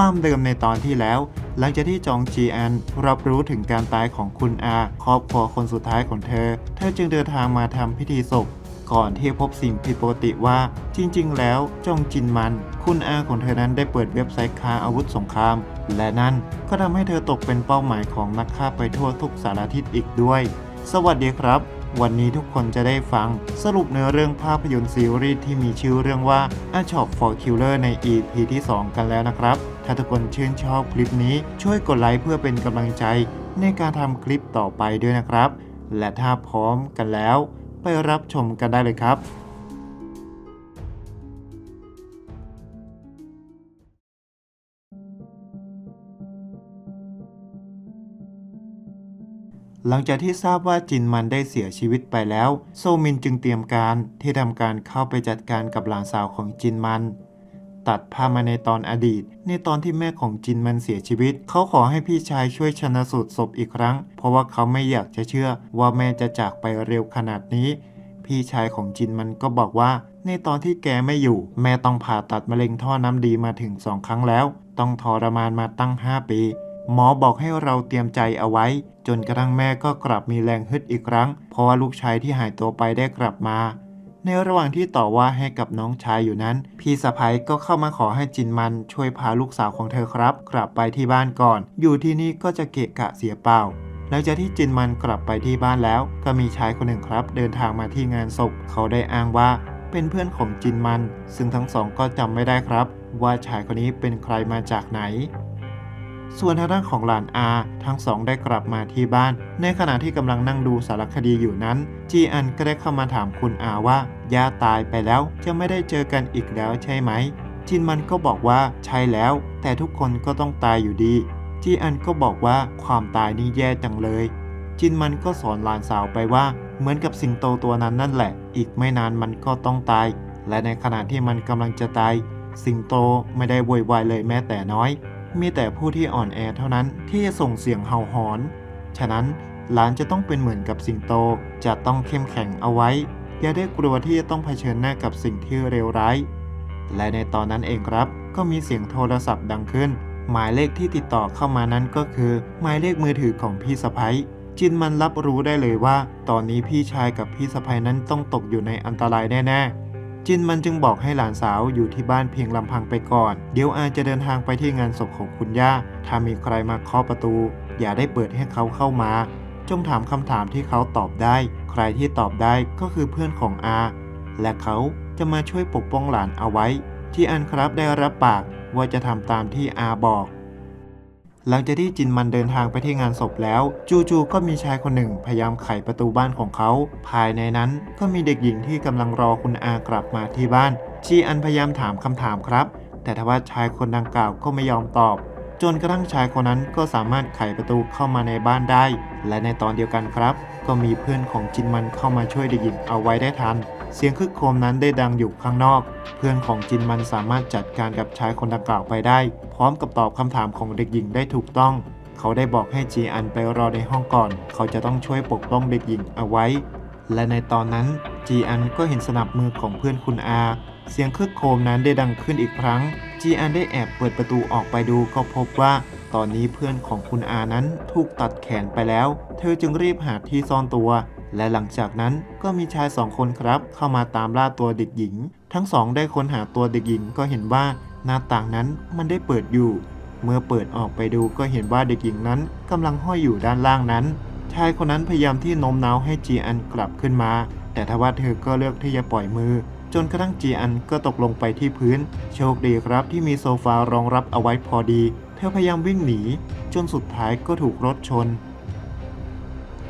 ความเดิมในตอนที่แล้ว หลังจากที่จองจีอันรับรู้ถึงการตายของคุณอาครอบครัวคนสุดท้ายของเธอ เธอจึงเดินทางมาทำพิธีศพ ก่อนที่พบสิ่งผิดปกติว่า จริง ๆ แล้วจองจินมัน คุณอาของเธอนั้นได้เปิดเว็บไซต์ค้าอาวุธสงคราม และนั่นก็ทำให้เธอตกเป็นเป้าหมายของนักฆ่าไปทั่วทุกสารทิศอีกด้วย สวัสดีครับวันนี้ทุกคนจะได้ฟังสรุปเนื้อเรื่องภาพยนตร์ซีรีส์ที่มีชื่อเรื่องว่า A Shop for Killer ใน EP ที่ 2 กันแล้วนะครับ ถ้าทุกคนชื่นชอบคลิปนี้ช่วยกดไลค์เพื่อเป็นกำลังใจในการทำคลิปต่อไปด้วยนะครับ และถ้าพร้อมกันแล้ว ไปรับชมกันได้เลยครับหลังจากที่ทราบว่าจินมันได้เสียชีวิตไปแล้ว โซมินจึงเตรียมการที่ทำการเข้าไปจัดการกับหลานสาวของจินมัน ตัดภาพมาในตอนอดีต ในตอนที่แม่ของจินมันเสียชีวิต เขาขอให้พี่ชายช่วยชนะสูตรศพอีกครั้ง เพราะว่าเขาไม่อยากจะเชื่อว่าแม่จะจากไปเร็วขนาดนี้ พี่ชายของจินมันก็บอกว่า ในตอนที่แกไม่อยู่ แม่ต้องผ่าตัดมะเร็งท่อน้ำดีมาถึงสองครั้งแล้ว ต้องทรมานมาตั้ง 5 ปีหมอบอกให้เราเตรียมใจเอาไว้ จนกระทั่งแม่ก็กลับมีแรงฮึดอีกครั้ง เพราะว่าลูกชายที่หายตัวไปได้กลับมา ในระหว่างที่ต่อว่าให้กับน้องชายอยู่นั้น พี่สะพ้ยก็เข้ามาขอให้จินมันช่วยพาลูกสาวของเธอครับ กลับไปที่บ้านก่อน อยู่ที่นี่ก็จะเกะกะเสียเปล่าหลังจากที่จินมันกลับไปที่บ้านแล้ว ก็มีชายคนหนึ่งครับ เดินทางมาที่งานศพ เขาได้อ้างว่าเป็นเพื่อนของจินมัน ซึ่งทั้งสองก็จำไม่ได้ครับ ว่าชายคนนี้เป็นใครมาจากไหน ส่วนทางด้านของหลานอาทั้งสองได้กลับมาที่บ้าน ในขณะที่กำลังนั่งดูสารคดีอยู่นั้น จีอันก็ได้เข้ามาถามคุณอาว่าย่าตายไปแล้วจะไม่ได้เจอกันอีกแล้วใช่ไหม จินมันก็บอกว่าใช่แล้ว แต่ทุกคนก็ต้องตายอยู่ดี จีอันก็บอกว่าความตายนี่แย่จังเลย จินมันก็สอนหลานสาวไปว่า เหมือนกับสิงโตตัวนั้นนั่นแหละ อีกไม่นานมันก็ต้องตาย และในขณะที่มันกำลังจะตาย สิงโตไม่ได้โวยวายเลยแม้แต่น้อย มีแต่ผู้ที่อ่อนแอเท่านั้นที่จะส่งเสียงเห่าหอน ฉะนั้นหลานจะต้องเป็นเหมือนกับสิงโต จะต้องเข้มแข็งเอาไว้ อย่าได้กลัวที่จะต้องเผชิญหน้ากับสิ่งที่เลวร้าย และในตอนนั้นเองครับ ก็มีเสียงโทรศัพท์ดังขึ้น หมายเลขที่ติดต่อเข้ามานั้นก็คือ หมายเลขมือถือของพี่สะพ้ยจินมันรับรู้ได้เลยว่า ตอนนี้พี่ชายกับพี่สะพ้ยนั้นต้องตกอยู่ในอันตรายแน่ๆ จินมันจึงบอกให้หลานสาวอยู่ที่บ้านเพียงลำพังไปก่อน เดี๋ยวอาจะเดินทางไปที่งานศพของคุณย่า ถ้ามีใครมาเคาะประตู อย่าได้เปิดให้เขาเข้ามา จงถามคำถามที่เขาตอบได้ ใครที่ตอบได้ก็คือเพื่อนของอา และเขาจะมาช่วยปกป้องหลานเอาไว้ ที่อันครับได้รับปากว่าจะทำตามที่อาบอก หลังจากที่จินมันเดินทางไปที่งานศพแล้ว จูจูก็มีชายคนหนึ่งพยายามไขประตูบ้านของเขา ภายในนั้นก็มีเด็กหญิงที่กำลังรอคุณอากลับมาที่บ้านจีอันพยายามถามคำถามครับ แต่ทว่าชายคนดังกล่าวก็ไม่ยอมตอบ จนกระทั่งชายคนนั้นก็สามารถไขประตูเข้ามาในบ้านได้ และในตอนเดียวกันครับ ก็มีเพื่อนของจินมันเข้ามาช่วยเด็กหญิงเอาไว้ได้ทัน เสียงคึกโครมนั้นได้ดังอยู่ข้างนอก เพื่อนของจินมันสามารถจัดการกับชายคนดังกล่าวไปได้ พร้อมกับตอบคำถามของเด็กหญิงได้ถูกต้อง เขาได้บอกให้จีอันไปรอในห้องก่อน เขาจะต้องช่วยปกป้องเด็กหญิงเอาไว้ และในตอนนั้นจีอันก็เห็นสนับมือของเพื่อนคุณอา เสียงคึกโครมนั้นได้ดังขึ้นอีกครั้ง จีอันได้แอบเปิดประตูออกไปดูก็พบว่า ตอนนี้เพื่อนของคุณอานั้นถูกตัดแขนไปแล้ว เธอจึงรีบหาที่ซ่อนตัว และหลังจากนั้นก็มีชายสองคนครับ เข้ามาตามล่าตัวเด็กหญิง ทั้งสองได้ค้นหาตัวเด็กหญิงก็เห็นว่าหน้าต่างนั้นมันได้เปิดอยู่ เมื่อเปิดออกไปดูก็เห็นว่าเด็กหญิงนั้นกำลังห้อยอยู่ด้านล่างนั้น ชายคนนั้นพยายามที่โน้มน้าวให้จีอันกลับขึ้นมา แต่ทว่าเธอก็เลือกที่จะปล่อยมือ จนกระทั่งจีอันก็ตกลงไปที่พื้น โชคดีครับที่มีโซฟารองรับเอาไว้พอดี เธอพยายามวิ่งหนี จนสุดท้ายก็ถูกรถชน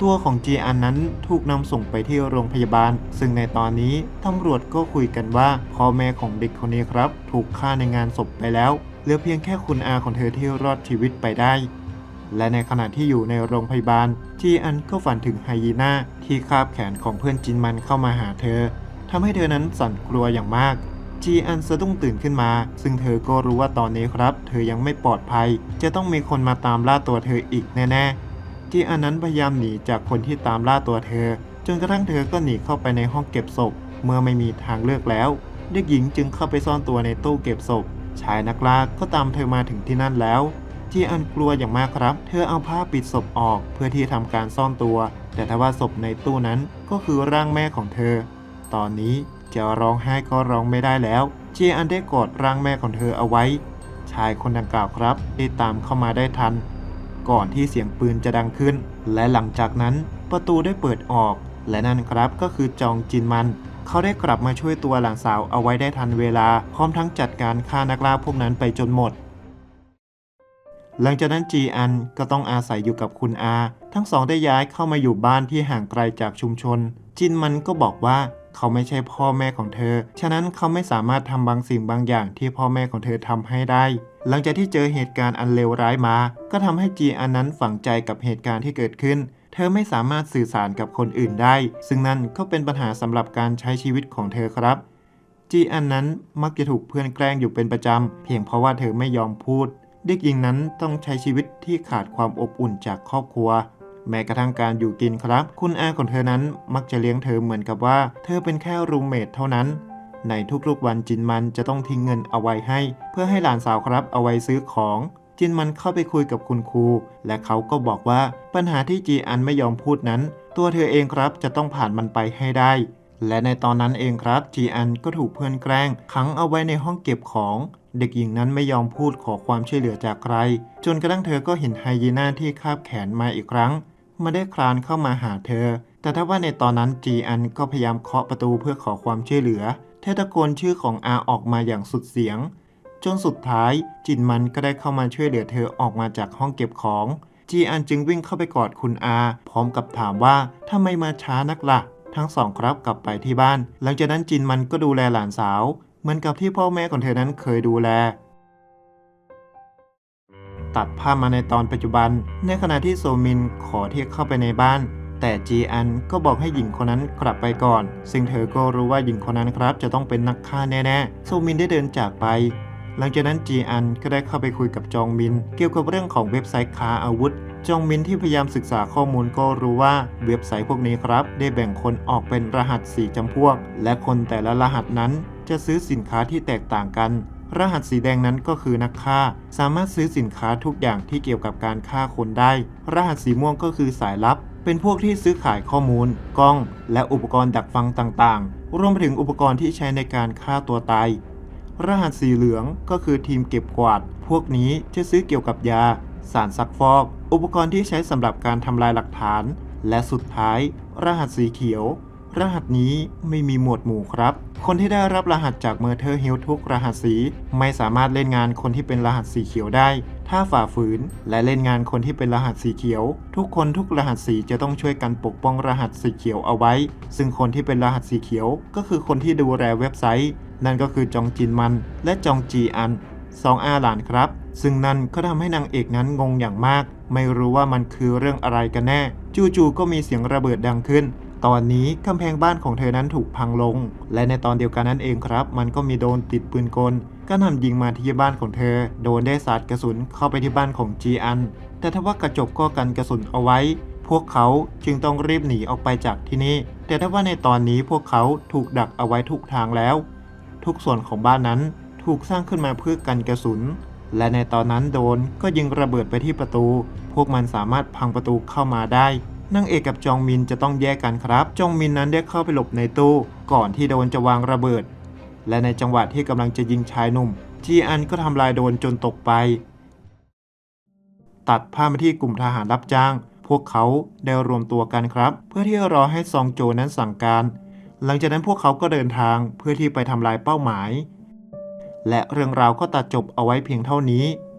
ตัวของจีอันนั้นถูกนำส่งไปที่โรงพยาบาล ซึ่งในตอนนี้ตำรวจก็คุยกันว่าพ่อแม่ของเด็กคนนี้ครับ ถูกฆ่าในงานศพไปแล้วเหลือเพียงแค่คุณอาของเธอที่รอดชีวิตไปได้และในขณะที่อยู่ในโรงพยาบาลจีอันก็ฝันถึงไฮยีน่าที่คาบแขนของเพื่อนจินมันเข้ามาหาเธอ ทำให้เธอนั้นสั่นกลัวอย่างมาก จีอันสะดุ้งตื่นขึ้นมา ซึ่งเธอก็รู้ว่าตอนนี้ครับ เธอยังไม่ปลอดภัย จะต้องมีคนมาตามล่าตัวเธออีกแน่ๆ จีอันนั้นพยายามหนีจากคนที่ตามล่าตัวเธอ จนกระทั่งเธอก็หนีเข้าไปในห้องเก็บศพ เมื่อไม่มีทางเลือกแล้ว เด็กหญิงจึงเข้าไปซ่อนตัวในตู้เก็บศพ ชายนักล่าก็ตามเธอมาถึงที่นั่นแล้วจีอันกลัวอย่างมากครับ เธอเอาผ้าปิดศพออกเพื่อที่ทำการซ่อนตัว แต่ทว่าศพในตู้นั้นก็คือร่างแม่ของเธอ ตอนนี้จะร้องไห้ก็ร้องไม่ได้แล้วจีอันได้กอดร่างแม่ของเธอเอาไว้ ชายคนดังกล่าวครับได้ตามเข้ามาได้ทัน ก่อนที่เสียงปืนจะดังขึ้น และหลังจากนั้นประตูได้เปิดออก และนั่นครับก็คือจองจินมัน เขาได้กลับมาช่วยตัวหลานสาวเอาไว้ได้ทันเวลา พร้อมทั้งจัดการฆ่านักล่าพวกนั้นไปจนหมดหลังจากนั้นจีอันก็ต้องอาศัยอยู่กับคุณอา ทั้งสองได้ย้ายเข้ามาอยู่บ้านที่ห่างไกลจากชุมชน จินมันก็บอกว่า เขาไม่ใช่พ่อแม่ของเธอ ฉะนั้นเขาไม่สามารถทำบางสิ่งบางอย่างที่พ่อแม่ของเธอทำให้ได้ หลังจากที่เจอเหตุการณ์อันเลวร้ายมา ก็ทำให้จีอันนั้นฝังใจกับเหตุการณ์ที่เกิดขึ้น เธอไม่สามารถสื่อสารกับคนอื่นได้ ซึ่งนั่นก็เป็นปัญหาสำหรับการใช้ชีวิตของเธอครับจีอันนั้นมักจะถูกเพื่อนแกล้งอยู่เป็นประจำ เพียงเพราะว่าเธอไม่ยอมพูด เด็กหญิงนั้นต้องใช้ชีวิตที่ขาดความอบอุ่นจากครอบครัว แม้กระทั่งการอยู่กินครับ คุณอาของเธอนั้นมักจะเลี้ยงเธอเหมือนกับว่า เธอเป็นแค่รูมเมทเท่านั้น ในทุกๆวันจินมันจะต้องทิ้งเงินเอาไว้ให้ เพื่อให้หลานสาวครับเอาไว้ซื้อของ จินมันเข้าไปคุยกับคุณครู และเขาก็บอกว่าปัญหาที่จีอันไม่ยอมพูดนั้น ตัวเธอเองครับจะต้องผ่านมันไปให้ได้ และในตอนนั้นเองครับจีอันก็ถูกเพื่อนแกล้งขังเอาไว้ในห้องเก็บของเด็กหญิงนั้นไม่ยอมพูดขอความช่วยเหลือจากใคร จนกระทั่งเธอก็เห็นไฮยีน่าที่คาบแขนมาอีกครั้ง ไมาได้คลานเข้ามาหาเธอ แต่ถ้าว่าในตอนนั้นจีอันก็พยายามเคาะประตูเพื่อขอความช่วยเหลือ เธอตะโกนชื่อของอาออกมาอย่างสุดเสียง จนสุดท้ายจินมันก็ได้เข้ามาช่วยเหลือเธอออกมาจากห้องเก็บของ จีอันจึงวิ่งเข้าไปกอดคุณอา พร้อมกับถามว่าทำไมมาช้านักละ่ะ ทั้งสองครับกลับไปที่บ้าน หลังจากนั้นจินมันก็ดูแลหลานสาว เหมือนกับที่พ่อแม่ของเธอนั้นเคยดูแล ตัดภาพมาในตอนปัจจุบัน ในขณะที่โซมินขอที่เข้าไปในบ้าน แต่จีอันก็บอกให้หญิงคนนั้นกลับไปก่อน ซึ่งเธอก็รู้ว่าหญิงคนนั้นครับ จะต้องเป็นนักฆ่าแน่ๆ โซมินได้เดินจากไป หลังจากนั้นจีอันก็ได้เข้าไปคุยกับจองมิน เกี่ยวกับเรื่องของเว็บไซต์ค้าอาวุธจองมินที่พยายามศึกษาข้อมูลก็รู้ว่าเว็บไซต์พวกนี้ครับ ได้แบ่งคนออกเป็นรหัส 4จำพวก และคนแต่ละรหัสนั้นจะซื้อสินค้าที่แตกต่างกัน รหัสสีแดงนั้นก็คือนักฆ่า สามารถซื้อสินค้าทุกอย่างที่เกี่ยวกับการฆ่าคนได้ รหัสสีม่วงก็คือสายลับ เป็นพวกที่ซื้อขายข้อมูล กล้อง และอุปกรณ์ดักฟังต่างๆ รวมไปถึงอุปกรณ์ที่ใช้ในการฆ่าตัวตาย รหัสสีเหลืองก็คือทีมเก็บกวาด พวกนี้จะซื้อเกี่ยวกับยา สารซักฟอก อุปกรณ์ที่ใช้สำหรับการทำลายหลักฐาน และสุดท้าย รหัสสีเขียว รหัสนี้ไม่มีหมวดหมู่ครับ คนที่ได้รับรหัสจากเมอร์เทอร์ฮิลทุกรหัสสี ไม่สามารถเล่นงานคนที่เป็นรหัสสีเขียวได้ ถ้าฝ่าฝืน และเล่นงานคนที่เป็นรหัสสีเขียว ทุกคนทุกรหัสสีจะต้องช่วยกันปกป้องรหัสสีเขียวเอาไว้ ซึ่งคนที่เป็นรหัสสีเขียว ก็คือคนที่ดูแลเว็บไซต์ นั่นก็คือจองจินมัน และจองจีอันสองอาหลานครับซึ่งนั่นก็ทำให้นางเอกนั้นงงอย่างมาก ไม่รู้ว่ามันคือเรื่องอะไรกันแน่ จู่ๆก็มีเสียงระเบิดดังขึ้น ตอนนี้กำแพงบ้านของเธอนั้นถูกพังลง และในตอนเดียวกันนั้นเองครับ มันก็มีโดนติดปืนกลก็นำยิงมาที่บ้านของเธอ โดนได้สาดกระสุนเข้าไปที่บ้านของจีอัน แต่ถ้าว่ากระจกก็กันกระสุนเอาไว้ พวกเขาจึงต้องรีบหนีออกไปจากที่นี่ แต่ถ้าว่าในตอนนี้พวกเขาถูกดักเอาไว้ทุกทางแล้ว ทุกส่วนของบ้านนั้นถูกสร้างขึ้นมาเพื่อกันกระสุน และในตอนนั้นโดนก็ยิงระเบิดไปที่ประตู พวกมันสามารถพังประตูเข้ามาได้ นางเอกกับจองมินจะต้องแยกกันครับ จองมินนั้นได้เข้าไปหลบในตู้ ก่อนที่โดนจะวางระเบิด และในจังหวะที่กำลังจะยิงชายหนุ่ม จีอันก็ทำลายโดนจนตกไป ตัดภาพมาที่กลุ่มทหารรับจ้าง พวกเขาได้รวมตัวกันครับ เพื่อที่จะรอให้ซองโจนั้นสั่งการ หลังจากนั้นพวกเขาก็เดินทางเพื่อที่ไปทำลายเป้าหมาย และเรื่องราวก็ตัดจบเอาไว้เพียงเท่านี้